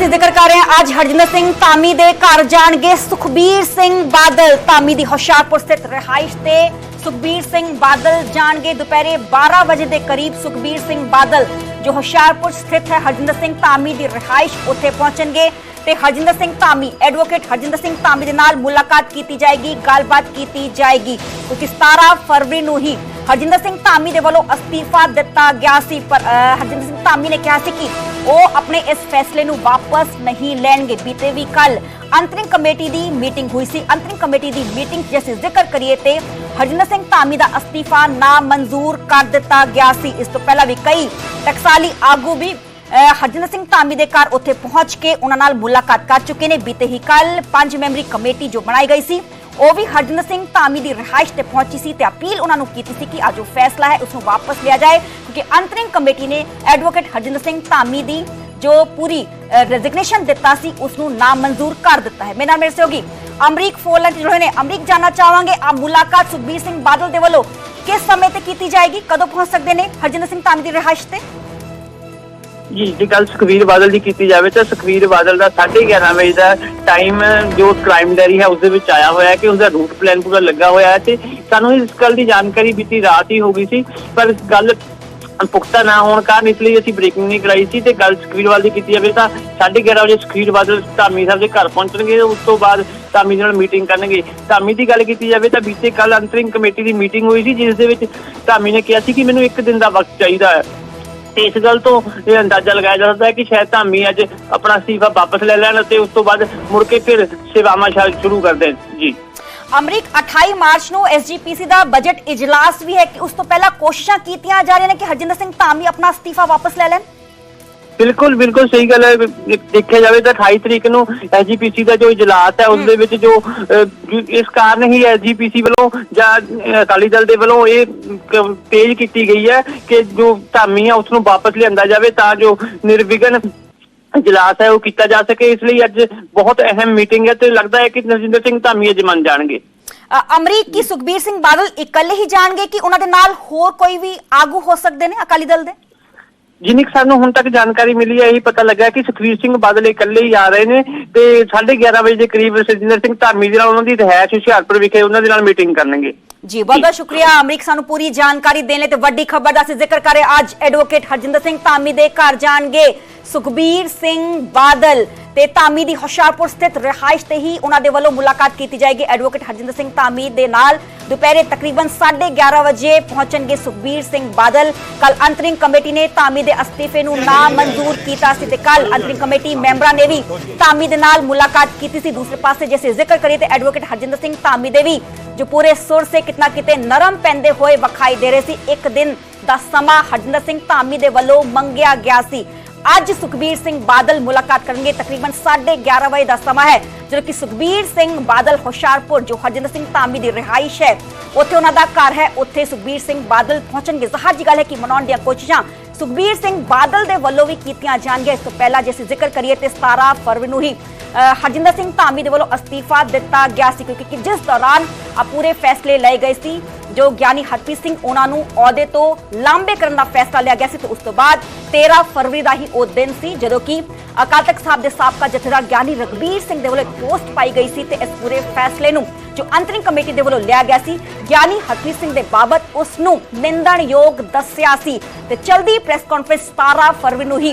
ਅਸੀਂ ਜ਼ਿਕਰ ਕਰ ਰਹੇ ਹਾਂ ਅੱਜ ਹਰਜਿੰਦਰ ਸਿੰਘ ਧਾਮੀ ਦੇ ਘਰ ਜਾਣਗੇ। ਸੁਖਬੀਰ ਸਿੰਘ ਬਾਦਲ ਧਾਮੀ ਦੀ ਹੁਸ਼ਿਆਰਪੁਰ ਸਥਿਤ ਰਿਹਾਇਸ਼ ਤੇ ਸੁਖਬੀਰ ਸਿੰਘ ਬਾਦਲ ਜਾਣਗੇ। ਦੁਪਹਿਰੇ 12 ਵਜੇ ਦੇ ਕਰੀਬ ਸੁਖਬੀਰ ਸਿੰਘ ਬਾਦਲ, ਜੋ ਹੁਸ਼ਿਆਰਪੁਰ ਸਥਿਤ ਹੈ, ਹਰਜਿੰਦਰ ਸਿੰਘ ਧਾਮੀ ਦੀ ਰਿਹਾਇਸ਼ ਉੱਥੇ ਪਹੁੰਚਣਗੇ ਤੇ ਹਰਜਿੰਦਰ ਸਿੰਘ ਧਾਮੀ, ਐਡਵੋਕੇਟ ਹਰਜਿੰਦਰ ਸਿੰਘ ਧਾਮੀ ਦੇ ਨਾਲ ਮੁਲਾਕਾਤ ਕੀਤੀ ਜਾਏਗੀ, ਗੱਲਬਾਤ ਕੀਤੀ ਜਾਏਗੀ। ਕਿਉਂਕਿ 17 ਫਰਵਰੀ ਨੂੰ ਹੀ ਹਰਜਿੰਦਰ ਸਿੰਘ ਧਾਮੀ ਦੇ ਵੱਲੋਂ ਅਸਤੀਫਾ ਦਿੱਤਾ ਗਿਆ ਸੀ, ਪਰ ਹਰਜਿੰਦਰ ਸਿੰਘ ਧਾਮੀ ਨੇ ਕਿਹਾ ਸੀ ਕਿ ਉਹ ਆਪਣੇ ਇਸ ਫੈਸਲੇ ਨੂੰ ਵਾਪਸ ਨਹੀਂ ਲੈਣਗੇ। ਬੀਤੇ ਵੀ ਕੱਲ ਅੰਤਰਿਮ ਕਮੇਟੀ ਦੀ ਮੀਟਿੰਗ ਹੋਈ ਸੀ। ਅੰਤਰਿਮ ਕਮੇਟੀ ਦੀ ਮੀਟਿੰਗ 'ਚ ਜ਼ਿਕਰ ਕਰੀਏ ਤੇ ਹਰਜਿੰਦਰ ਸਿੰਘ ਧਾਮੀ ਦਾ ਅਸਤੀਫਾ ਨਾ ਮਨਜ਼ੂਰ ਕਰ ਦਿੱਤਾ ਗਿਆ ਸੀ। ਇਸ ਤੋਂ ਪਹਿਲਾਂ ਵੀ ਕਈ ਟਕਸਾਲੀ ਆਗੂ ਵੀ ਅਹ, ਹਰਜਿੰਦਰ ਸਿੰਘ ਧਾਮੀ ਦੇ ਘਰ ਉੱਥੇ ਪਹੁੰਚ ਕੇ ਉਹਨਾਂ ਨਾਲ ਮੁਲਾਕਾਤ ਕਰ ਚੁੱਕੇ ਨੇ। ਬੀਤੇ ਹੀ ਕੱਲ ਪੰਜ ਮੈਂਬਰੀ ਕਮੇਟੀ ਜੋ ਬਣਾਈ ਗਈ ਸੀ। ਉਹ ਵੀ ਹਰਜਿੰਦਰ ਸਿੰਘ ਧਾਮੀ ਦੀ ਰਿਹਾਇਸ਼ ਤੇ ਪਹੁੰਚੀ ਸੀ ਤੇ ਅਪੀਲ ਉਹਨਾਂ ਨੂੰ ਕੀਤੀ ਸੀ ਕਿ ਅੱਜ ਜੋ ਫੈਸਲਾ ਹੈ ਉਸ ਨੂੰ ਵਾਪਸ ਲਿਆ ਜਾਏ, ਕਿਉਂਕਿ ਅੰਤਰਿਮ ਕਮੇਟੀ ਨੇ ਐਡਵੋਕੇਟ ਹਰਜਿੰਦਰ ਸਿੰਘ ਧਾਮੀ ਦੀ ਜੋ ਪੂਰੀ ਰੈਜ਼ਿਗਨੇਸ਼ਨ ਦਿੱਤਾ ਸੀ ਉਸ ਨੂੰ ਨਾਮਨਜ਼ੂਰ ਕਰ ਦਿੱਤਾ ਹੈ। ਮੇਰੇ ਨਾਲ ਮੇਰੇ ਸਹਿਯੋਗੀ ਅਮਰੀਕ ਫੋਲਨ ਜਿਹੜੇ ਨੇ। ਅਮਰੀਕ, ਜਾਨਣਾ ਚਾਹਾਂਗੇ ਆ ਮੁਲਾਕਾਤ ਸੁਖਬੀਰ ਸਿੰਘ ਬਾਦਲ ਦੇ ਵੱਲੋਂ ਕਿਸ ਸਮੇਂ ਤੇ ਕੀਤੀ ਜਾਏਗੀ, ਕਦੋਂ ਪਹੁੰਚ ਸਕਦੇ ਨੇ ਹਰਜਿੰਦਰ ਸਿੰਘ ਧਾਮੀ ਦੀ ਰਿਹਾਇਸ਼ ਤੇ? ਜੀ ਜੇ ਗੱਲ ਸੁਖਵੀਰ ਬਾਦਲ ਦੀ ਕੀਤੀ ਜਾਵੇ ਤਾਂ ਸੁਖਵੀਰ ਬਾਦਲ ਦਾ 11:30 ਵਜੇ ਦਾ ਟਾਈਮ ਜੋ ਕ੍ਰਾਈਮ ਡੈਰੀ ਹੈ ਉਸ ਦੇ ਵਿੱਚ ਆਇਆ ਹੋਇਆ ਹੈ ਕਿ ਉਸਦਾ ਰੂਟ ਪਲਾਨ ਪੂਰਾ ਲੱਗਾ ਹੋਇਆ ਹੈ ਤੇ ਸਾਨੂੰ ਇਸ ਗੱਲ ਦੀ ਜਾਣਕਾਰੀ ਬੀਤੀ ਰਾਤ ਹੀ ਹੋ ਗਈ ਸੀ, ਪਰ ਗੱਲ ਪੁਖਤਾ ਨਾ ਹੋਣ ਕਾਰਨ ਇਸ ਲਈ ਅਸੀਂ ਬ੍ਰੇਕਿੰਗ ਨਹੀਂ ਕਰਾਈ ਸੀ ਤੇ ਗੱਲ ਸੁਖਵੀਰ ਬਾਦਲ ਦੀ ਕੀਤੀ ਜਾਵੇ ਤਾਂ 11:30 ਵਜੇ ਸੁਖਵੀਰ ਬਾਦਲ ਧਾਮੀ ਸਾਹਿਬ ਦੇ ਘਰ ਪਹੁੰਚਣਗੇ, ਉਸ ਤੋਂ ਬਾਅਦ ਧਾਮੀ ਨਾਲ ਮੀਟਿੰਗ ਕਰਨਗੇ। ਧਾਮੀ ਦੀ ਗੱਲ ਕੀਤੀ ਜਾਵੇ ਤਾਂ ਬੀਤੇ ਕੱਲ ਅੰਤਰਿੰਗ ਕਮੇਟੀ ਦੀ ਮੀਟਿੰਗ ਹੋਈ ਸੀ, ਜਿਸ ਦੇ ਵਿੱਚ ਧਾਮੀ ਨੇ ਕਿਹਾ ਸੀ ਕਿ ਮੈਨੂੰ ਇੱਕ ਦਿਨ ਦਾ ਵਕਤ ਚਾਹੀਦਾ ਹੈ। ਤੇ ਇਸ ਗੱਲ ਤੋਂ ਇਹ ਅੰਦਾਜ਼ਾ ਲਗਾਇਆ ਜਾ ਸਕਦਾ ਹੈ ਕਿ ਸ਼ਾਇਦ ਧਾਮੀ ਅੱਜ ਆਪਣਾ ਅਸਤੀਫਾ ਵਾਪਸ ਲੈ ਲੈਣ ਅਤੇ ਉਸ ਤੋਂ ਬਾਅਦ ਮੁੜ ਕੇ ਫਿਰ ਸੇਵਾਵਾਂ ਸ਼ਾਇਦ ਸ਼ੁਰੂ ਕਰ ਦੇਣ। ਜੀ। ਅਮਰੀਕ 28 ਮਾਰਚ ਨੂੰ ਐਸਜੀਪੀਸੀ ਦਾ ਬਜਟ ਇਜਲਾਸ ਵੀ ਹੈ ਕਿ ਉਸ ਤੋਂ ਪਹਿਲਾਂ ਕੋਸ਼ਿਸ਼ਾਂ ਕੀਤੀਆਂ ਜਾ ਰਹੀਆਂ ਨੇ ਕਿ ਹਰਜਿੰਦਰ ਸਿੰਘ ਧਾਮੀ ਆਪਣਾ ਅਸਤੀਫਾ ਵਾਪਸ ਲੈ ਲੈਣ। ਬਿਲਕੁਲ ਬਿਲਕੁਲ ਸਹੀ ਗੱਲ ਹੈ। ਦੇਖਿਆ ਜਾਵੇ ਤਾਂ 28 ਤਰੀਕ ਨੂੰ ਐਸਜੀਪੀਸੀ ਦਾ ਜੋ ਇਜਲਾਸ ਹੈ ਉਸ ਦੇ ਵਿੱਚ ਜੋ ਇਸ ਕਾਰਨ ਹੀ ਐਸਜੀਪੀਸੀ ਵੱਲੋਂ ਜਾਂ ਅਕਾਲੀ ਦਲ ਦੇ ਵੱਲੋਂ ਇਹ ਤੇਜ਼ ਕੀਤੀ ਗਈ ਹੈ ਕਿ ਜੋ ਧਾਮੀ ਹੈ ਉਸ ਨੂੰ ਵਾਪਸ ਲਿਆਂਦਾ ਜਾਵੇ ਤਾਂ ਜੋ ਨਿਰਵਿਘਨ ਇਜਲਾਸ ਹੈ, ਉਹ ਕੀਤਾ ਜਾ ਸਕੇ। ਇਸ ਲਈ ਅੱਜ ਬਹੁਤ ਅਹਿਮ ਮੀਟਿੰਗ ਹੈ ਤੇ ਲੱਗਦਾ ਹੈ ਕਿ ਨਰਿੰਦਰ ਸਿੰਘ ਧਾਮੀ ਅੱਜ ਮੰਨ ਜਾਣਗੇ। ਅਮਰੀਕ ਕੀ ਸੁਖਬੀਰ ਸਿੰਘ ਬਾਦਲ ਇਕੱਲੇ ਹੀ ਜਾਣਗੇ ਕਿ ਉਹਨਾਂ ਦੇ ਨਾਲ ਹੋਰ ਕੋਈ ਵੀ ਆਗੂ ਹੋ ਸਕਦੇ ਨੇ ਅਕਾਲੀ ਦਲ ਦੇ? ਜਿੰਨੀ ਕੁ ਸਾਨੂੰ ਹੁਣ ਤੱਕ ਜਾਣਕਾਰੀ ਮਿਲੀ ਹੈ, ਇਹ ਪਤਾ ਲੱਗਾ ਕਿ ਸੁਖਵੀਰ ਸਿੰਘ ਬਾਦਲ ਇਕੱਲੇ ਹੀ ਆ ਰਹੇ ਨੇ ਤੇ 11:30 ਵਜੇ ਦੇ ਕਰੀਬ ਸਰਜਿੰਦਰ ਸਿੰਘ ਧਾਮੀ ਦੇ ਨਾਲ ਉਹਨਾਂ ਦੀ ਰਿਹਾਇਸ਼ ਹੁਸ਼ਿਆਰਪੁਰ ਵਿਖੇ ਉਹਨਾਂ ਦੇ ਨਾਲ ਮੀਟਿੰਗ ਕਰਨਗੇ। ਜੀ, ਬਹੁਤ ਬਹੁਤ ਸ਼ੁਕਰੀਆ। ਅਮਰੀਕ ਸਾਨੂੰ ਪੂਰੀ ਜਾਣਕਾਰੀ ਦੇਣ ਲਈ ਤੇ ਵੱਡੀ ਖਬਰ ਦਾ ਅਸੀਂ ਜ਼ਿਕਰ ਕਰੇ ਅੱਜ ਐਡਵੋਕੇਟ ਹਰਜਿੰਦਰ ਸਿੰਘ ਧਾਮੀ ਦੇ ਘਰ ਜਾਣਗੇ। ਸੁਖਬੀਰ ਸਿੰਘ ਬਾਦਲ ਤੇ ਧਾਮੀ ਦੀ ਹੁਸ਼ਿਆਰਪੁਰ ਸਥਿਤ ਰਿਹਾਇਸ਼ ਤੇ ਹੀ ਉਹਨਾਂ ਦੇ ਵੱਲੋਂ ਮੁਲਾਕਾਤ ਕੀਤੀ ਜਾਏਗੀ। ਐਡਵੋਕੇਟ ਹਰਜਿੰਦਰ ਸਿੰਘ ਧਾਮੀ ਦੇ ਨਾਲ ਦੁਪਹਿਰੇ ਤਕਰੀਬਨ 11:30 ਵਜੇ ਪਹੁੰਚਣਗੇ ਸੁਖਬੀਰ ਸਿੰਘ ਬਾਦਲ। ਕੱਲ ਅੰਤਰਿਮ ਕਮੇਟੀ ਨੇ ਧਾਮੀ ਦੇ ਅਸਤੀਫੇ ਨੂੰ ਨਾ ਮਨਜ਼ੂਰ ਕੀਤਾ ਸੀ ਤੇ ਕੱਲ ਅੰਤਰਿਮ ਕਮੇਟੀ ਮੈਂਬਰਾਂ ਨੇ ਵੀ ਧਾਮੀ ਦੇ ਨਾਲ ਮੁਲਾਕਾਤ ਕੀਤੀ ਸੀ। ਦੂਸਰੇ ਪਾਸੇ ਜੈਸੇ ਜ਼ਿਕਰ ਕਰੀਏ ਤੇ ਐਡਵੋਕੇਟ ਹਰਜਿੰਦਰ ਸਿੰਘ ਧਾਮੀ ਦੇ ਵੀ ਜੋ ਪੂਰੇ ਸੁਰ ਸੇ ਕਿਤਨਾ ਕਿਤੇ ਨਰਮ ਪੈਂਦੇ ਹੋਏ ਵਿਖਾਈ ਦੇ ਰਹੇ ਸੀ। ਇੱਕ ਦਿਨ ਦਾ ਸਮਾਂ ਹਰਜਿੰਦਰ ਸਿੰਘ ਧਾਮੀ ਦੇ ਵੱਲੋਂ ਮੰਗਿਆ ਗਿਆ ਸੀ। ਅੱਜ ਸੁਖਬੀਰ ਸਿੰਘ ਬਾਦਲ ਮੁਲਾਕਾਤ ਕਰਨਗੇ। ਤਕਰੀਬਨ 11:30 ਵਜੇ ਦਾ ਸਮਾਂ ਹੈ, ਜਦੋਂ ਕਿ ਸੁਖਬੀਰ ਸਿੰਘ ਬਾਦਲ ਹੁਸ਼ਿਆਰਪੁਰ, ਜੋ ਹਰਜਿੰਦਰ ਸਿੰਘ ਧਾਮੀ ਦੀ ਰਿਹਾਇਸ਼ ਹੈ, ਉੱਥੇ ਉਹਨਾਂ ਦਾ ਘਰ ਹੈ। ਉੱਥੇ ਸੁਖਬੀਰ ਸਿੰਘ ਬਾਦਲ ਪਹੁੰਚਣਗੇ। ਜ਼ਾਹਰ ਜੀ ਗੱਲ ਹੈ ਕਿ ਮਨਾਉਣ ਦੀਆਂ ਕੋਸ਼ਿਸ਼ਾਂ ਸੁਖਬੀਰ ਸਿੰਘ ਬਾਦਲ ਦੇ ਵੱਲੋਂ ਵੀ ਕੀਤੀਆਂ ਜਾਣਗੀਆਂ। ਇਸ ਤੋਂ ਪਹਿਲਾਂ ਜੇ ਅਸੀਂ ਜ਼ਿਕਰ ਕਰੀਏ ਤੇ 17 ਫਰਵਰੀ ਨੂੰ ਹੀ ਅ, ਹਰਜਿੰਦਰ ਸਿੰਘ ਧਾਮੀ ਦੇ ਵੱਲੋਂ ਅਸਤੀਫਾ ਦਿੱਤਾ ਗਿਆ ਸੀ ਕਿਉਂਕਿ ਜਿਸ ਦੌਰਾਨ ਆ ਪੂਰੇ ਫੈਸਲੇ ਲਏ ਗਏ ਸੀ ਜੋ ਗਿਆਨੀ ਹਰਪ੍ਰੀਤ ਸਿੰਘ ਉਹਨਾਂ ਨੂੰ ਅਹੁਦੇ ਤੋਂ ਲਾਂਬੇ ਕਰਨ ਦਾ ਫੈਸਲਾ ਲਿਆ ਗਿਆ ਸੀ ਤੇ ਉਸ ਤੋਂ ਬਾਅਦ 13 ਫਰਵਰੀ ਦਾ ਹੀ ਉਹ ਦਿਨ ਸੀ ਜਦੋਂ ਕਿ ਅਕਾਲ ਤਖਤ ਸਾਹਿਬ ਦੇ ਸਾਬਕਾ ਜਥੇਦਾਰ ਗਿਆਨੀ ਰਗਬੀਰ ਸਿੰਘ ਦੇ ਵੱਲੋਂ ਇੱਕ ਪੋਸਟ ਪਾਈ ਗਈ ਸੀ ਤੇ ਇਸ ਪੂਰੇ ਫੈਸਲੇ ਨੂੰ ਜੋ ਅੰਤਰਿਮ ਕਮੇਟੀ ਦੇ ਵੱਲੋਂ ਲਿਆ ਗਿਆ ਸੀ, ਗਿਆਨੀ ਹਰਪ੍ਰੀਤ ਸਿੰਘ ਦੇ ਬਾਬਤ ਉਸ ਨੂੰ ਨਿੰਦਣਯੋਗ ਦੱਸਿਆ ਸੀ। ਤੇ ਚਲਦੀ ਪ੍ਰੈਸ ਕਾਨਫਰੰਸ 17 ਫਰਵਰੀ ਨੂੰ ਹੀ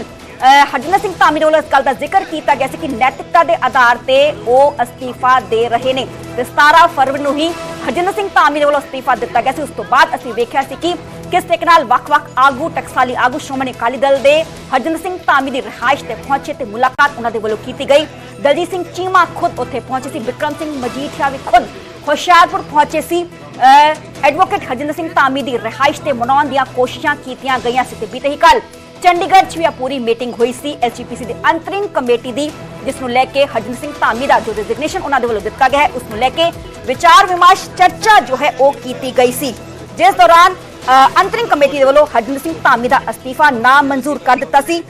ਹਰਜਿੰਦਰ ਸਿੰਘ ਧਾਮੀ ਵੱਲੋਂ ਇਸ ਗੱਲ ਦਾ ਜ਼ਿਕਰ ਕੀਤਾ ਗਿਆ ਸੀ ਕਿ ਨੈਤਿਕਤਾ ਦੇ ਆਧਾਰ ਤੇ ਉਹ ਅਸਤੀਫਾ ਦੇ ਰਹੇ ਨੇ। ਤੇ 17 ਫਰਵਰੀ ਨੂੰ ਹੀ ਹਰਜਿੰਦਰ ਸਿੰਘ ਧਾਮੀ ਦੇ ਵੱਲੋਂ ਅਸਤੀਫਾ ਦਿੱਤਾ ਗਿਆ ਸੀ। ਉਸ ਤੋਂ ਬਾਅਦ ਅਸੀਂ ਵੇਖਿਆ ਸੀ ਕਿ ਕਿਸ ਤਰੀਕੇ ਨਾਲ ਵੱਖ-ਵੱਖ ਆਗੂ, ਟਕਸਾਲੀ ਆਗੂ, ਸ਼੍ਰੋਮਣੀ ਅਕਾਲੀ ਦਲ ਦੇ ਹਰਜਿੰਦਰ ਸਿੰਘ ਧਾਮੀ ਦੀ ਰਿਹਾਇਸ਼ ਤੇ ਪਹੁੰਚੇ ਤੇ ਮੁਲਾਕਾਤ ਉਹਨਾਂ ਦੇ ਵੱਲੋਂ ਕੀਤੀ ਗਈ। ਦਲਜੀਤ ਸਿੰਘ ਚੀਮਾ ਖੁਦ ਉੱਥੇ ਪਹੁੰਚੇ ਸੀ ਵਿਕਰਮ ਸਿੰਘ ਮਜੀਠੀਆ ਵੀ ਖੁਦ ਹੁਸ਼ਿਆਰਪੁਰ ਪਹੁੰਚੇ ਸੀ। ਐਡਵੋਕੇਟ ਹਰਜਿੰਦਰ ਸਿੰਘ ਧਾਮੀ ਦੀ ਰਿਹਾਇਸ਼ ਤੇ ਮਨਾਉਣ ਦੀਆਂ ਕੋਸ਼ਿਸ਼ਾਂ ਕੀਤੀਆਂ ਗਈਆਂ ਸੀ ਤੇ ਬੀਤੇ ਹੀ ਕੱਲ ਚੰਡੀਗੜ੍ਹ 'ਚ ਵੀ ਆ ਪੂਰੀ ਮੀਟਿੰਗ ਹੋਈ ਸੀ। ਐਸਜੀਪੀਸੀ ਦੀ ਅੰਤਰਿਮ ਕਮੇਟੀ ਦੀ ਜਿਸ ਨੂੰ ਲੈ ਕੇ ਹਰਜਿੰਦਰ ਸਿੰਘ ਧਾਮੀ ਦਾ ਜੋ ਡੈਜ਼ਿਗਨੇਸ਼ਨ ਉਹਨਾਂ ਦੇ ਵੱਲੋਂ ਦਿੱਤਾ ਗਿਆ ਹੈ ਉਸ ਨੂੰ ਲੈ ਕੇ ਵਿਚਾਰ ਵਿਮਰਸ਼ ਚਰਚਾ ਜੋ ਹੈ ਉਹ ਕੀਤੀ ਗਈ ਸੀ। ਜਿਸ ਦੌਰਾਨ ਅ, ਅੰਤਰਿਮ ਕਮੇਟੀ ਦੇ ਵੱਲੋਂ ਹਰਜਿੰਦਰ ਸਿੰਘ ਧਾਮੀ ਦਾ ਅਸਤੀਫਾ ਨਾ ਮਨਜ਼ੂਰ ਕਰ ਦਿੱਤਾ ਸੀ।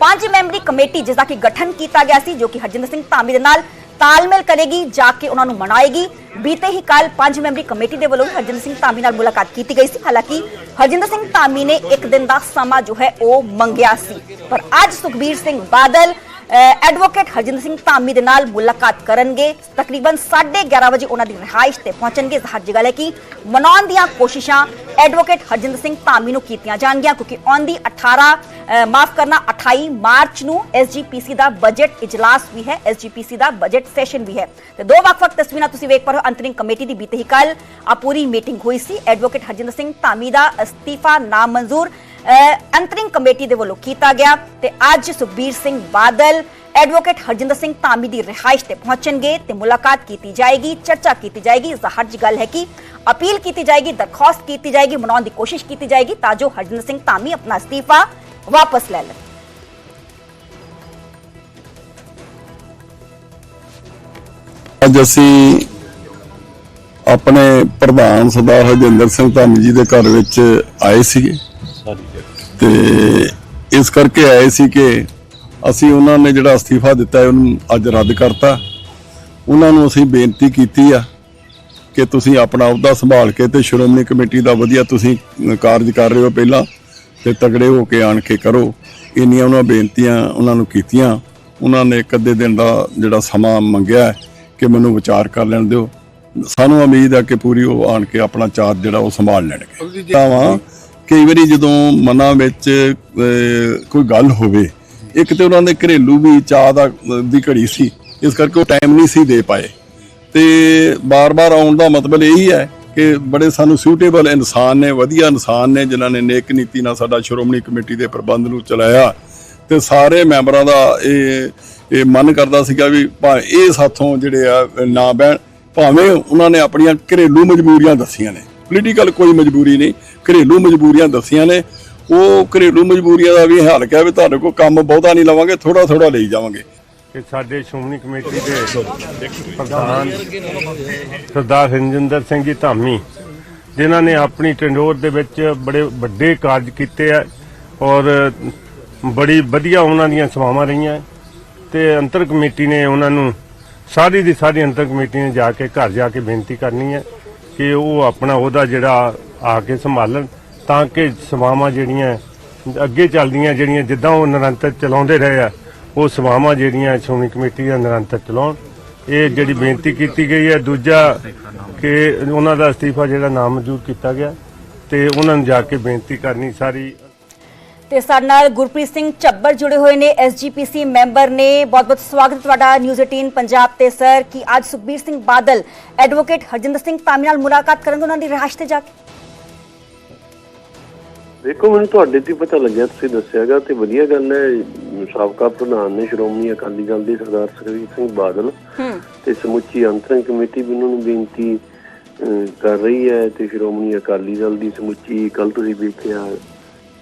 ਪੰਜ ਮੈਂਬਰੀ ਕਮੇਟੀ ਜਿਸ ਦਾ ਕਿ ਗਠਨ ਕੀਤਾ ਗਿਆ ਸੀ, ਜੋ ਕਿ ਹਰਜਿੰਦਰ ਸਿੰਘ ਧਾਮੀ ਦੇ ਨਾਲ ਤਾਲਮੇਲ ਕਰੇਗੀ, ਜਾ ਕੇ ਉਹਨਾਂ ਨੂੰ ਮਨਾਏਗੀ। ਬੀਤੇ ਹੀ ਕੱਲ ਪੰਜ ਮੈਂਬਰੀ ਕਮੇਟੀ ਦੇ ਵੱਲੋਂ ਹਰਜਿੰਦਰ ਸਿੰਘ ਧਾਮੀ ਨਾਲ ਮੁਲਾਕਾਤ ਕੀਤੀ ਗਈ ਸੀ। ਹਾਲਾਂਕਿ ਹਰਜਿੰਦਰ ਸਿੰਘ ਧਾਮੀ ਨੇ ਇੱਕ ਦਿਨ ਦਾ ਸਮਾਂ ਜੋ ਹੈ, ਉਹ ਮੰਗਿਆ ਸੀ। ਪਰ ਅੱਜ ਸੁਖਬੀਰ ਸਿੰਘ ਬਾਦਲ ਐਡਵੋਕੇਟ ਹਰਜਿੰਦਰ ਸਿੰਘ ਧਾਮੀ ਦੇ ਨਾਲ ਮੁਲਾਕਾਤ ਕਰਨਗੇ। ਤਕਰੀਬਨ 11:30 ਵਜੇ ਉਹਨਾਂ ਦੀ ਰਿਹਾਇਸ਼ ਤੇ ਪਹੁੰਚਣਗੇ। ਜ਼ਾਹਰ ਜੀ ਗੱਲ ਹੈ ਕਿ ਮਨਾਉਣ ਦੀਆਂ ਕੋਸ਼ਿਸ਼ਾਂ ਐਡਵੋਕੇਟ ਹਰਜਿੰਦਰ ਸਿੰਘ ਧਾਮੀ ਨੂੰ ਕੀਤੀਆਂ ਜਾਣਗੀਆਂ, ਕਿਉਂਕਿ ਆਉਂਦੀ ਦੀ 18 ਮਾਫ ਕਰਨਾ 28 ਮਾਰਚ ਨੂੰ ਐਸਜੀਪੀਸੀ ਦਾ ਬਜਟ ਇਜਲਾਸ ਵੀ ਹੈ ਐਸਜੀਪੀਸੀ ਦਾ ਬਜਟ ਸੈਸ਼ਨ ਵੀ ਹੈ। ਤੇ ਦੋ ਵੱਖ-ਵੱਖ ਤਸਵੀਰਾਂ ਤੁਸੀਂ ਵੇਖ ਪਾ ਰਹੇ ਹੋ। ਅੰਤਰਿਮ ਕਮੇਟੀ ਦੀ ਬੀਤੇ ਹੀ ਕੱਲ ਆ ਪੂਰੀ ਮੀਟਿੰਗ ਹੋਈ ਸੀ। ਐਡਵੋਕੇਟ ਹਰਜਿੰਦਰ ਸਿੰਘ ਧਾਮੀ ਦਾ ਅਸਤੀਫਾ ਨਾਮਨਜ਼ੂਰ ਅਹ ਕਮੇਟੀ ਦੇ ਵੱਲੋਂ ਕੀਤਾ ਗਿਆ। ਤੇ ਅੱਜ ਸੁਖਬੀਰ ਸਿੰਘ ਬਾਦਲ ਐਡਵੋਕੇਟ ਹਰਜਿੰਦਰ ਸਿੰਘ ਧਾਮੀ ਦੀ ਰਿਹਾਇਸ਼ ਤੇ ਪਹੁੰਚਣਗੇ ਤੇ ਮੁਲਾਕਾਤ ਕੀਤੀ ਜਾਏਗੀ, ਚਰਚਾ ਕੀਤੀ ਜਾਏਗੀ। ਜ਼ਾਹਰ ਜੀ ਗੱਲ ਹੈ ਕਿ ਅਪੀਲ ਕੀਤੀ ਜਾਏਗੀ, ਦਰਖਾਸਤ ਕੀਤੀ ਜਾਏਗੀ, ਮਨਾਉਣ ਦੀ ਕੋਸ਼ਿਸ਼ ਕੀਤੀ ਜਾਏਗੀ ਤਾਂ ਜੋ ਹਰਜਿੰਦਰ ਸਿੰਘ ਧਾਮੀ ਆਪਣਾ ਅਸਤੀਫਾ ਵਾਪਸ ਲੈ ਲੈਣ ਅੱਜ ਅਸੀਂ ਆਪਣੇ ਪ੍ਰਧਾਨ ਸਰਦਾਰ ਹਰਜਿੰਦਰ ਸਿੰਘ ਧਾਮੀ ਜੀ ਦੇ ਘਰ ਵਿੱਚ ਆਏ ਸੀਗੇ। ਤੇ ਇਸ ਕਰਕੇ ਆਏ ਸੀ ਕਿ ਅਸੀਂ ਉਹਨਾਂ ਨੇ ਜਿਹੜਾ ਅਸਤੀਫਾ ਦਿੱਤਾ ਉਹਨੂੰ ਅੱਜ ਰੱਦ ਕਰਤਾ। ਉਹਨਾਂ ਨੂੰ ਅਸੀਂ ਬੇਨਤੀ ਕੀਤੀ ਆ ਕਿ ਤੁਸੀਂ ਆਪਣਾ ਅਹੁਦਾ ਸੰਭਾਲ ਕੇ ਤੇ ਸ਼੍ਰੋਮਣੀ ਕਮੇਟੀ ਦਾ ਵਧੀਆ ਤੁਸੀਂ ਕਾਰਜ ਕਰ ਰਹੇ ਹੋ ਪਹਿਲਾਂ। ਤੇ ਤਗੜੇ ਹੋ ਕੇ ਆਣ ਕੇ ਕਰੋ। ਇੰਨੀਆਂ ਉਹਨਾਂ ਬੇਨਤੀਆਂ ਉਹਨਾਂ ਨੂੰ ਕੀਤੀਆਂ। ਉਹਨਾਂ ਨੇ ਇੱਕ ਅੱਧੇ ਦਿਨ ਦਾ ਜਿਹੜਾ ਸਮਾਂ ਮੰਗਿਆ ਕਿ ਮੈਨੂੰ ਵਿਚਾਰ ਕਰ ਲੈਣ ਦਿਓ। ਸਾਨੂੰ ਉਮੀਦ ਹੈ ਕਿ ਪੂਰੀ ਉਹ ਆਣ ਕੇ ਆਪਣਾ ਚਾਰਜ ਜਿਹੜਾ ਉਹ ਸੰਭਾਲ ਲੈਣਗੇ। ਤਾਂ ਵਾ ਕਈ ਵਾਰੀ ਜਦੋਂ ਮਨਾਂ ਵਿੱਚ ਕੋਈ ਗੱਲ ਹੋਵੇ ਇੱਕ ਤੇ ਉਹਨਾਂ ਦੇ ਘਰੇਲੂ ਵੀ ਚਾਹ ਦਾ ਦੀ ਘੜੀ ਸੀ। ਇਸ ਕਰਕੇ ਉਹ ਟਾਈਮ ਨਹੀਂ ਸੀ ਦੇ ਪਾਏ। ਤੇ ਬਾਰ-ਬਾਰ ਆਉਣ ਦਾ ਮਤਲਬ ਇਹੀ ਹੈ ਕਿ ਬੜੇ ਸਾਨੂੰ ਸੂਟੇਬਲ ਇਨਸਾਨ ਨੇ, ਵਧੀਆ ਇਨਸਾਨ ਨੇ, ਜਿਨ੍ਹਾਂ ਨੇ ਨੇਕ ਨੀਤੀ ਨਾਲ ਸਾਡਾ ਸ਼੍ਰੋਮਣੀ ਕਮੇਟੀ ਦੇ ਪ੍ਰਬੰਧ ਨੂੰ ਚਲਾਇਆ। ਤੇ ਸਾਰੇ ਮੈਂਬਰਾਂ ਦਾ ਇਹ ਇਹ ਮਨ ਕਰਦਾ ਸੀਗਾ ਵੀ ਭਾਵੇਂ ਇਹ ਸਾਥੋਂ ਜਿਹੜੇ ਆ, ਨਾ ਬਹਿਣ, ਭਾਵੇਂ ਉਹਨਾਂ ਨੇ ਆਪਣੀਆਂ ਘਰੇਲੂ ਮਜਬੂਰੀਆਂ ਦੱਸੀਆਂ ਨੇ। ਪੋਲੀਟੀਕਲ ਕੋਈ ਮਜਬੂਰੀ ਨਹੀਂ, ਘਰੇਲੂ ਮਜਬੂਰੀਆਂ ਦੱਸੀਆਂ ਨੇ। ਉਹ ਘਰੇਲੂ ਮਜਬੂਰੀਆਂ ਦਾ ਵੀ ਹੱਲ ਕਿਹਾ ਵੀ ਤੁਹਾਡੇ ਕੋਲ ਕੰਮ ਬਹੁਤਾ ਨਹੀਂ ਲਵਾਂਗੇ ਥੋੜਾ ਥੋੜਾ ਲਈ ਜਾਵਾਂਗੇ। ਕਿ ਸਾਡੇ ਸ਼੍ਰੋਮਣੀ ਕਮੇਟੀ ਦੇ ਪ੍ਰਧਾਨ ਸਰਦਾਰ ਹਰਜਿੰਦਰ ਸਿੰਘ ਜੀ ਧਾਮੀ, ਜਿਨ੍ਹਾਂ ਨੇ ਆਪਣੀ ਟੰਡੋਰ ਦੇ ਵਿੱਚ ਬੜੇ ਵੱਡੇ ਕਾਰਜ ਕੀਤੇ ਆ ਔਰ ਬੜੀ ਵਧੀਆ ਉਹਨਾਂ ਦੀਆਂ ਸੇਵਾਵਾਂ ਰਹੀਆਂ ਹੈ ਤੇ ਅੰਤਰ ਕਮੇਟੀ ਨੇ ਉਹਨਾਂ ਨੂੰ ਸਾਰੀ ਦੀ ਸਾਰੀ ਅੰਤਰ ਕਮੇਟੀ ਨੇ ਜਾ ਕੇ ਘਰ ਜਾ ਕੇ ਬੇਨਤੀ ਕਰਨੀ ਹੈ ਕਿ ਉਹ ਆਪਣਾ ਉਹਦਾ ਜਿਹੜਾ ਆ ਕੇ ਸੰਭਾਲਣ ਤਾਂ ਕਿ ਸੇਵਾਵਾਂ ਜਿਹੜੀਆਂ ਅੱਗੇ ਚੱਲਦੀਆਂ ਜਿਹੜੀਆਂ ਜਿੱਦਾਂ ਉਹ ਨਿਰੰਤਰ ਚਲਾਉਂਦੇ ਰਹੇ ਆ ਉਹ ਸੇਵਾਵਾਂ ਜਿਹੜੀਆਂ ਸ਼੍ਰੋਮਣੀ ਕਮੇਟੀ ਦੀਆਂ ਨਿਰੰਤਰ ਚਲਾਉਣ। ਇਹ ਜਿਹੜੀ ਬੇਨਤੀ ਕੀਤੀ ਗਈ ਹੈ, ਦੂਜਾ ਕਿ ਉਹਨਾਂ ਦਾ ਅਸਤੀਫਾ ਜਿਹੜਾ ਨਾਮਨਜ਼ੂਰ ਕੀਤਾ ਗਿਆ ਤੇ ਉਹਨਾਂ ਨੂੰ ਜਾ ਕੇ ਬੇਨਤੀ ਕਰਨੀ ਸਾਰੀ। ਤੇ ਸਾਡੇ ਨਾਲ ਗੁਰਪ੍ਰੀਤ ਸਿੰਘ ਝੱਬਰ ਜੁੜੇ ਹੋਏ ਨੇ ਐਸਜੀਪੀਸੀ ਮੈਂਬਰ ਨੇ। ਬਹੁਤ-ਬਹੁਤ ਸਵਾਗਤ ਤੁਹਾਡਾ ਨਿਊਜ਼ 18 ਪੰਜਾਬ ਤੇ, ਸਰ। ਕਿ ਅੱਜ ਸੁਖਬੀਰ ਸਿੰਘ ਬਾਦਲ ਐਡਵੋਕੇਟ ਹਰਜਿੰਦਰ ਸਿੰਘ ਧਾਮੀ ਨਾਲ ਮੁਲਾਕਾਤ ਕਰਨਗੇ ਉਹਨਾਂ ਦੀ ਰਿਹਾਇਸ਼ ਤੇ ਜਾ ਕੇ? ਦੇਖੋ ਮੈਨੂੰ ਤੁਹਾਡੇ ਤੇ ਪਤਾ ਲੱਗਿਆ ਤੁਸੀਂ ਦੱਸਿਆਗਾ ਤੇ ਵਧੀਆ ਗੱਲ ਹੈ। ਸਾਬਕਾ ਪ੍ਰਧਾਨ ਨੇ ਸ਼੍ਰੋਮਣੀ ਅਕਾਲੀ ਦਲ ਦੇ ਸਰਦਾਰ ਸੁਖਬੀਰ ਸਿੰਘ ਬਾਦਲ ਤੇ ਸਮੁੱਚੀ ਅੰਤਰਿਮ ਕਮੇਟੀ ਵੀ ਉਹਨਾਂ ਨੂੰ ਬੇਨਤੀ ਕਰ ਰਹੀ ਹੈ ਤੇ ਸ਼੍ਰੋਮਣੀ ਅਕਾਲੀ ਦਲ ਦੀ ਸਮੁੱਚੀ ਕੱਲ ਤੁਸੀਂ ਵੇਖਿਆ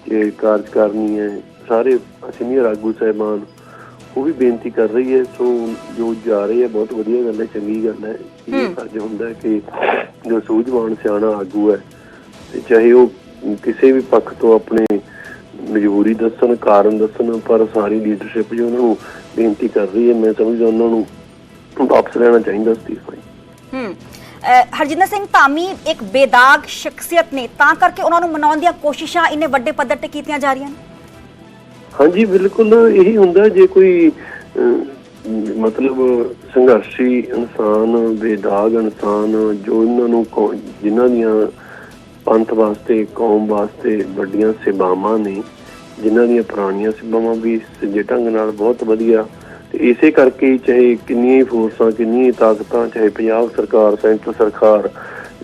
ਕਿ ਕਾਰਜਕਾਰਨੀ ਹੈ ਸਾਰੇ ਸੀਨੀਅਰ ਆਗੂ ਸਾਹਿਬਾਨ ਉਹ ਵੀ ਬੇਨਤੀ ਕਰ ਰਹੀ ਹੈ। ਸੋ ਜੋ ਜਾ ਰਹੀ ਹੈ ਬਹੁਤ ਵਧੀਆ ਗੱਲ ਹੈ ਚੰਗੀ ਗੱਲ ਹੈ। ਇਹ ਫਰਜ਼ ਹੁੰਦਾ ਕਿ ਜੋ ਸੂਝਵਾਨ ਸਿਆਣਾ ਆਗੂ ਹੈ ਤੇ ਚਾਹੇ ਉਹ ਕਿਸੇ ਵੀ ਪੱਖ ਤੋਂ ਆਪਣੇ ਮਜਬੂਰੀ ਦੱਸਣ ਕਾਰਨ ਦੱਸਣ ਪਰ ਸਾਰੀ ਲੀਡਰਸ਼ਿਪ ਜੋ ਉਹਨਾਂ ਨੂੰ ਬੇਨਤੀ ਕਰ ਰਹੀ ਹੈ ਮੈਂ ਸਮਝਦਾ ਉਹਨਾਂ ਨੂੰ ਵਾਪਸ ਲੈਣਾ ਚਾਹੀਦਾ ਜੀ। ਹੂੰ ਹਰਜਿੰਦਰ ਸਿੰਘ ਧਾਮੀ ਇੱਕ ਬੇਦਾਗ ਸ਼ਖਸੀਅਤ ਨੇ ਤਾਂ ਕਰਕੇ ਉਹਨਾਂ ਨੂੰ ਮਨਾਉਣ ਦੀਆਂ ਕੋਸ਼ਿਸ਼ਾਂ ਇੰਨੇ ਵੱਡੇ ਪੱਧਰ ਤੇ ਕੀਤੀਆਂ ਜਾ ਰਹੀਆਂ ਨੇ ਹਾਂਜੀ ਬਿਲਕੁਲ ਇਹੀ ਹੁੰਦਾ ਜੇ ਕੋਈ ਮਤਲਬ ਸੰਘਰਸ਼ੀ ਇਨਸਾਨ ਬੇਦਾਗ ਇਨਸਾਨ ਜੋ ਇਹਨਾਂ ਨੂੰ ਜਿਨ੍ਹਾਂ ਦੀਆਂ ਪੰਥ ਵਾਸਤੇ, ਕੌਮ ਵਾਸਤੇ ਵੱਡੀਆਂ ਸੇਵਾਵਾਂ ਨੇ, ਜਿਨ੍ਹਾਂ ਦੀਆਂ ਪੁਰਾਣੀਆਂ ਸੇਵਾਵਾਂ ਵੀ ਸੱਜੇ ਢੰਗ ਨਾਲ ਬਹੁਤ ਵਧੀਆ। ਤੇ ਇਸੇ ਕਰਕੇ ਚਾਹੇ ਕਿੰਨੀਆਂ ਹੀ ਫੋਰਸਾਂ, ਕਿੰਨੀਆਂ ਹੀ ਤਾਕਤਾਂ, ਚਾਹੇ ਪੰਜਾਬ ਸਰਕਾਰ, ਸੈਂਟਰ ਸਰਕਾਰ,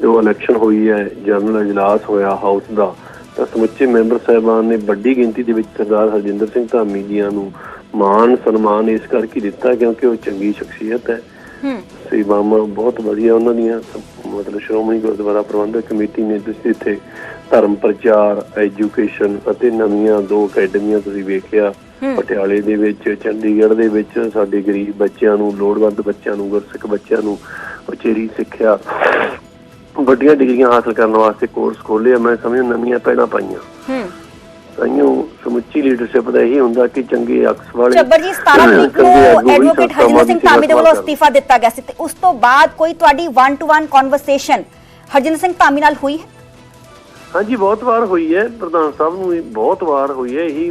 ਜੋ ਇਲੈਕਸ਼ਨ ਹੋਈ ਹੈ, ਜਨਰਲ ਇਜਲਾਸ ਹੋਇਆ ਹਾਊਸ ਦਾ, ਤਾਂ ਸਮੁੱਚੇ ਮੈਂਬਰ ਸਾਹਿਬਾਨ ਨੇ ਵੱਡੀ ਗਿਣਤੀ ਦੇ ਵਿੱਚ ਸਰਦਾਰ ਹਰਜਿੰਦਰ ਸਿੰਘ ਧਾਮੀ ਜੀਆਂ ਨੂੰ ਮਾਣ, ਸਨਮਾਨ ਇਸ ਕਰਕੇ ਦਿੱਤਾ ਕਿਉਂਕਿ ਉਹ ਚੰਗੀ ਸ਼ਖਸੀਅਤ ਹੈ। ਹੂੰ। ਸੇਵਾਵਾਂ ਬਹੁਤ ਵਧੀਆ ਉਹਨਾਂ ਦੀਆਂ ਮਤਲਬ ਸ਼੍ਰੋਮਣੀ ਗੁਰਦੁਆਰਾ ਪ੍ਰਬੰਧਕ ਕਮੇਟੀ ਨੇ ਤੁਸੀਂ ਇੱਥੇ ਧਰਮ ਪ੍ਰਚਾਰ ਐਜੂਕੇਸ਼ਨ ਅਤੇ ਨਵੀਆਂ ਦੋ ਅਕੈਡਮੀਆਂ ਤੁਸੀਂ ਵੇਖਿਆ। ਪਟਿਆਲੇ ਦੇ ਵਿੱਚ ਚੰਡੀਗੜ੍ਹ ਦੇ ਵਿੱਚ ਸਾਡੇ ਗਰੀਬ ਬੱਚਿਆਂ ਨੂੰ ਲੋੜਵੰਦ ਬੱਚਿਆਂ ਨੂੰ ਗੁਰਸਿੱਖ ਬੱਚਿਆਂ ਨੂੰ ਉਚੇਰੀ ਸਿੱਖਿਆ। ਵੱਡੀਆਂ ਡਿਗਰੀਆਂ ਹਾਸਲ ਕਰਨ ਵਾਸਤੇ ਕੋਰਸ ਖੋਲ੍ਹੇ ਆ ਮੈਂ ਸਮਝ ਨਵੀਆਂ ਪੈੜਾਂ ਪਾਈਆਂ। ਹੂੰ। ਤਾਈਓ ਸਮੁੱਚੀ ਲੀਡਰਸ਼ਿਪ ਦਾ ਇਹੀ ਹੁੰਦਾ ਕਿ ਚੰਗੇ ਅਕਸ ਵਾਲੇ ਚੱਬਰ ਜੀ 17 ਤਰੀਕ ਨੂੰ ਐਡਵੋਕੇਟ ਹਰਜਿੰਦਰ ਸਿੰਘ ਧਾਮੀ ਦੇ ਵੱਲੋਂ। ਅਸਤੀਫਾ ਦਿੱਤਾ ਗਿਆ ਸੀ ਤੇ ਉਸ ਤੋਂ ਬਾਅਦ ਕੋਈ ਤੁਹਾਡੀ 1 ਟੂ 1 ਕਨਵਰਸੇਸ਼ਨ ਹਰਜਿੰਦਰ ਸਿੰਘ ਧਾਮੀ ਨਾਲ ਹੋਈ ਹੈ? ਹਾਂਜੀ ਬਹੁਤ ਵਾਰ ਹੋਈ ਹੈ। ਪ੍ਰਧਾਨ ਸਾਹਿਬ ਨੂੰ ਬਹੁਤ ਵਾਰ ਹੋਈ ਹੈ। ਇਹੀ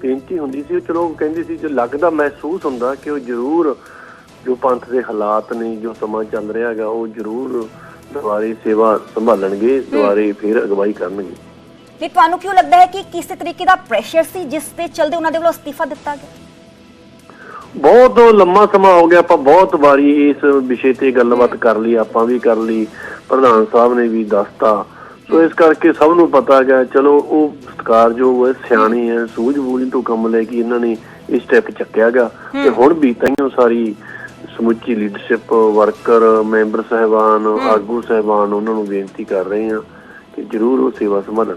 ਬੇਨਤੀ ਹੁੰਦੀ ਸੀ। ਉਹ ਚਲੋ ਕਹਿੰਦੀ ਸੀ ਜੋ ਲੱਗਦਾ ਮਹਿਸੂਸ ਹੁੰਦਾ ਕਿ ਉਹ ਜ਼ਰੂਰ ਜੋ ਪੰਥ ਦੇ ਹਾਲਾਤ ਨੇ ਜੋ ਸਮਾਂ ਚੱਲ ਰਿਹਾ ਹੈਗਾ ਉਹ ਜ਼ਰੂਰ ਦੁਬਾਰੇ ਸੇਵਾ ਸੰਭਾਲਣਗੇ ਦੁਬਾਰੇ ਫਿਰ ਅਗਵਾਈ ਕਰਨਗੇ। ਨਹੀਂ ਤੁਹਾਨੂੰ ਕਿਉਂ ਲੱਗਦਾ ਹੈ ਕਿ ਕਿਸੇ ਤਰੀਕੇ ਦਾ ਪ੍ਰੈਸ਼ਰ ਸੀ ਜਿਸ ਦੇ ਚਲਦੇ ਉਹਨਾਂ ਦੇ ਵੱਲੋਂ ਅਸਤੀਫਾ ਦਿੱਤਾ ਗਿਆ? ਬਹੁਤ ਲੰਮਾ ਸਮਾਂ ਹੋ ਗਿਆ ਆਪਾਂ ਬਹੁਤ ਵਾਰੀ ਇਸ ਵਿਸ਼ੇ ਤੇ ਗੱਲਬਾਤ ਕਰ ਲਈ ਆਪਾਂ ਵੀ ਕਰ ਲਈ ਪ੍ਰਧਾਨ ਸਾਹਿਬ ਨੇ ਵੀ ਦੱਸਤਾ। ਸੋ ਇਸ ਕਰਕੇ ਸਭ ਨੂੰ ਪਤਾ ਗਿਆ ਚਲੋ ਉਹ ਸਤਿਕਾਰਯੋਗ ਹੈ ਸਿਆਣੇ ਹੈ ਸੂਝ-ਬੂਝ ਤੋਂ ਕੰਮ ਲੈ ਕੇ ਇਹਨਾਂ ਨੇ ਇਹ ਸਟੈਪ ਚੱਕਿਆ ਗਾ ਤੇ ਹੁਣ ਵੀ ਤਾਈਓ ਸਾਰੀ ਸਮੁੱਚੀ ਲੀਡਰਸ਼ਿਪ ਵਰਕਰ ਮੈਂਬਰ ਸਹਿਬਾਨ ਆਗੂ ਸਹਿਬਾਨ ਉਹਨਾਂ ਨੂੰ ਬੇਨਤੀ ਕਰ ਰਹੇ ਹਾਂ ਕਿ ਜ਼ਰੂਰ ਉਹ ਸੇਵਾ ਸੰਭਾਲਣ।